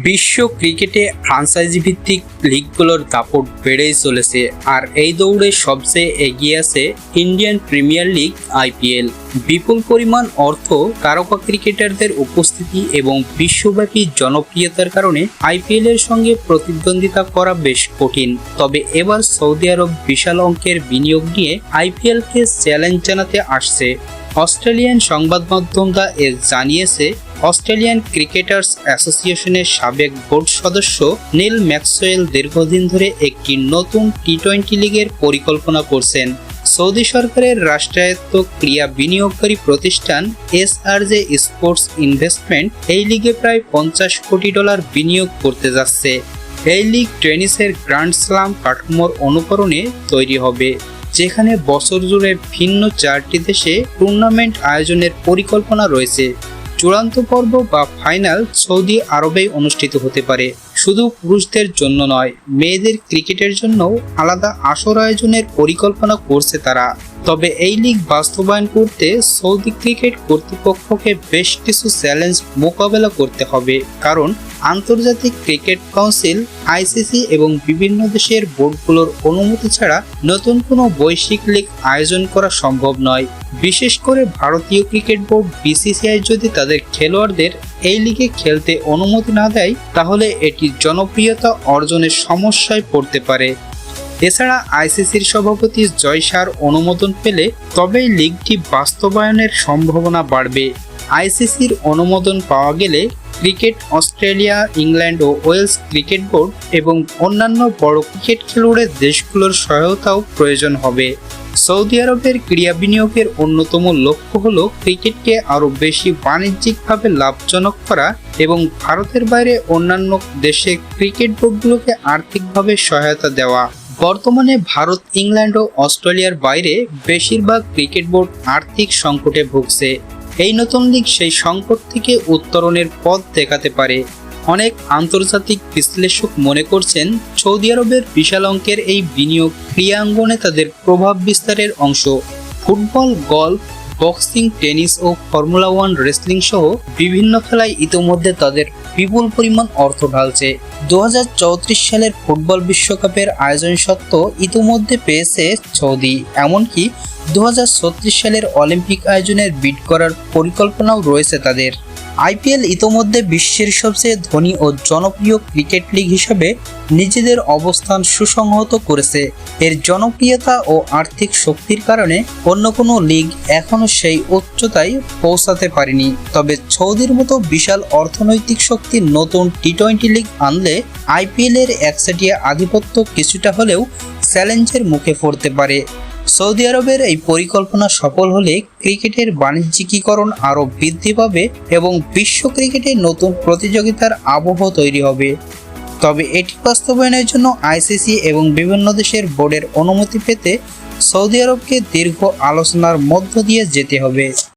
বিশ্ব ক্রিকেটে ফ্রাঞ্চাইজি ভিত্তিক লিগগুলোর দাপট বেড়েই চলেছে, আর এই দৌড়ে সবচেয়ে এগিয়ে আছে ইন্ডিয়ান প্রিমিয়ার লিগ আইপিএল বিপুল পরিমাণ অর্থ তারকা ক্রিকেটারদের উপস্থিতি এবং বিশ্বব্যাপী জনপ্রিয়তার কারণে আইপিএল এর সঙ্গে প্রতিদ্বন্দ্বিতা করা বেশ কঠিন। তবে এবার সৌদি আরব বিশাল অঙ্কের বিনিয়োগ নিয়ে আইপিএলকে চ্যালেঞ্জ জানাতে আসছে। অস্ট্রেলিয়ান সংবাদ মাধ্যম দ্য জানিয়েছে, অস্ট্রেলিয়ান ক্রিকেটার্স অ্যাসোসিয়েশনের সাবেক বোর্ড সদস্য নীল ম্যাক্সওয়েল দীর্ঘদিন ধরে একটি নতুন টি টোয়েন্টি লিগের পরিকল্পনা করছেন। সৌদি সরকারের রাষ্ট্রায়ত্ত ক্রিয়া বিনিয়োগকারী প্রতিষ্ঠান এসআরজে স্পোর্টস ইনভেস্টমেন্ট এই লিগে প্রায় পঞ্চাশ কোটি ডলার বিনিয়োগ করতে যাচ্ছে। এই লিগ টেনিসের গ্র্যান্ড স্লাম কাঠামোর অনুকরণে তৈরি হবে। যেখানে বছর জুড়ে ভিন্ন চারটি দেশে টুর্নামেন্ট আয়োজনের পরিকল্পনা রয়েছে। চূড়ান্ত পর্ব বা ফাইনাল সৌদি আরবেই অনুষ্ঠিত হতে পারে। শুধু পুরুষদের জন্য নয়, মেয়েদের ক্রিকেটের জন্য আলাদা আসর আয়োজনের পরিকল্পনা করছে তারা। তবে এই লিগ বাস্তবায়ন করতে সৌদি ক্রিকেট কর্তৃপক্ষকে বেশ কিছু চ্যালেঞ্জ মোকাবেলা করতে হবে। কারণ আন্তর্জাতিক ক্রিকেট কাউন্সিল, আইসিসি এবং বিভিন্ন দেশের বোর্ডগুলোর অনুমতি ছাড়া নতুন কোনো বৈশ্বিক লিগ আয়োজন করা সম্ভব নয়। বিশেষ করে ভারতীয় ক্রিকেট বোর্ড বিসিসিআই যদি তাদের খেলোয়াড়দের এই লিগে খেলতে অনুমতি না দেয়, তাহলে এটি জনপ্রিয়তা অর্জনের সমস্যায় পড়তে পারে। এছাড়া আইসিসির সভাপতি জয়সার অনুমোদন পেলে তবেই লিগটি বাস্তবায়নের সম্ভাবনা বাড়বে। আইসিসির অনুমোদন পাওয়া গেলে ক্রিকেট অস্ট্রেলিয়া, ইংল্যান্ড ও ওয়েলস ক্রিকেট বোর্ড এবং অন্যান্য বড় ক্রিকেট খেলুড়ের দেশগুলোর সহায়তাও প্রয়োজন হবে। সৌদি আরবের ক্রীড়া বিনিয়োগের অন্যতম লক্ষ্য হল ক্রিকেটকে আরও বেশি বাণিজ্যিকভাবে লাভজনক করা এবং ভারতের বাইরে অন্যান্য দেশে ক্রিকেট বোর্ডগুলোকে আর্থিকভাবে সহায়তা দেওয়া। বর্তমানে ভারত, ইংল্যান্ড ও অস্ট্রেলিয়ার বাইরে বেশিরভাগ ক্রিকেট বোর্ড আর্থিক সংকটে ভুগছে। এই নতুন লিগ সেই সংকট থেকে উত্তরণের পথ দেখাতে পারে। অনেক আন্তর্জাতিক বিশ্লেষক মনে করছেন, সৌদি আরবের বিশাল অঙ্কের এই বিনিয়োগ ক্রীড়াঙ্গনে তাদের প্রভাব বিস্তারের অংশ। ফুটবল, গল্ফ, বক্সিং, টেনিস ও ফর্মুলা ওয়ান রেসলিং সহ বিভিন্ন খেলায় ইতোমধ্যে তাদের বিপুল পরিমাণ অর্থ ঢালছে। দু হাজার চৌত্রিশ সালের ফুটবল বিশ্বকাপের আয়োজন সত্ত্বেও ইতোমধ্যে পেয়েছে সৌদি এমনকি দুহাজার ছত্রিশ সালের অলিম্পিক আয়োজনের বিট করার পরিকল্পনাও রয়েছে তাদের। আইপিএল ইতোমধ্যে বিশ্বের সবচেয়ে ধনী ও জনপ্রিয় ক্রিকেট লিগ হিসেবে নিজেদের অবস্থান সুসংহত করেছে। এর জনপ্রিয়তা ও আর্থিক শক্তির কারণে অন্য কোনো লিগ এখনও সেই উচ্চতায় পৌঁছাতে পারেনি। তবে সৌদির মতো বিশাল অর্থনৈতিক শক্তির নতুন টি টোয়েন্টি লিগ আনলে আইপিএলের একচাটিয়া আধিপত্য কিছুটা হলেও চ্যালেঞ্জের মুখে পড়তে পারে। সৌদি আরবের এই পরিকল্পনা সফল হলে ক্রিকেটের বাণিজ্যিকীকরণ আরও বৃদ্ধি পাবে এবং বিশ্ব ক্রিকেটে নতুন প্রতিযোগিতার আবহ তৈরি হবে। তবে এটি বাস্তবায়নের জন্য আইসিসি এবং বিভিন্ন দেশের বোর্ডের অনুমতি পেতে সৌদি আরবকে দীর্ঘ আলোচনার মধ্য দিয়ে যেতে হবে।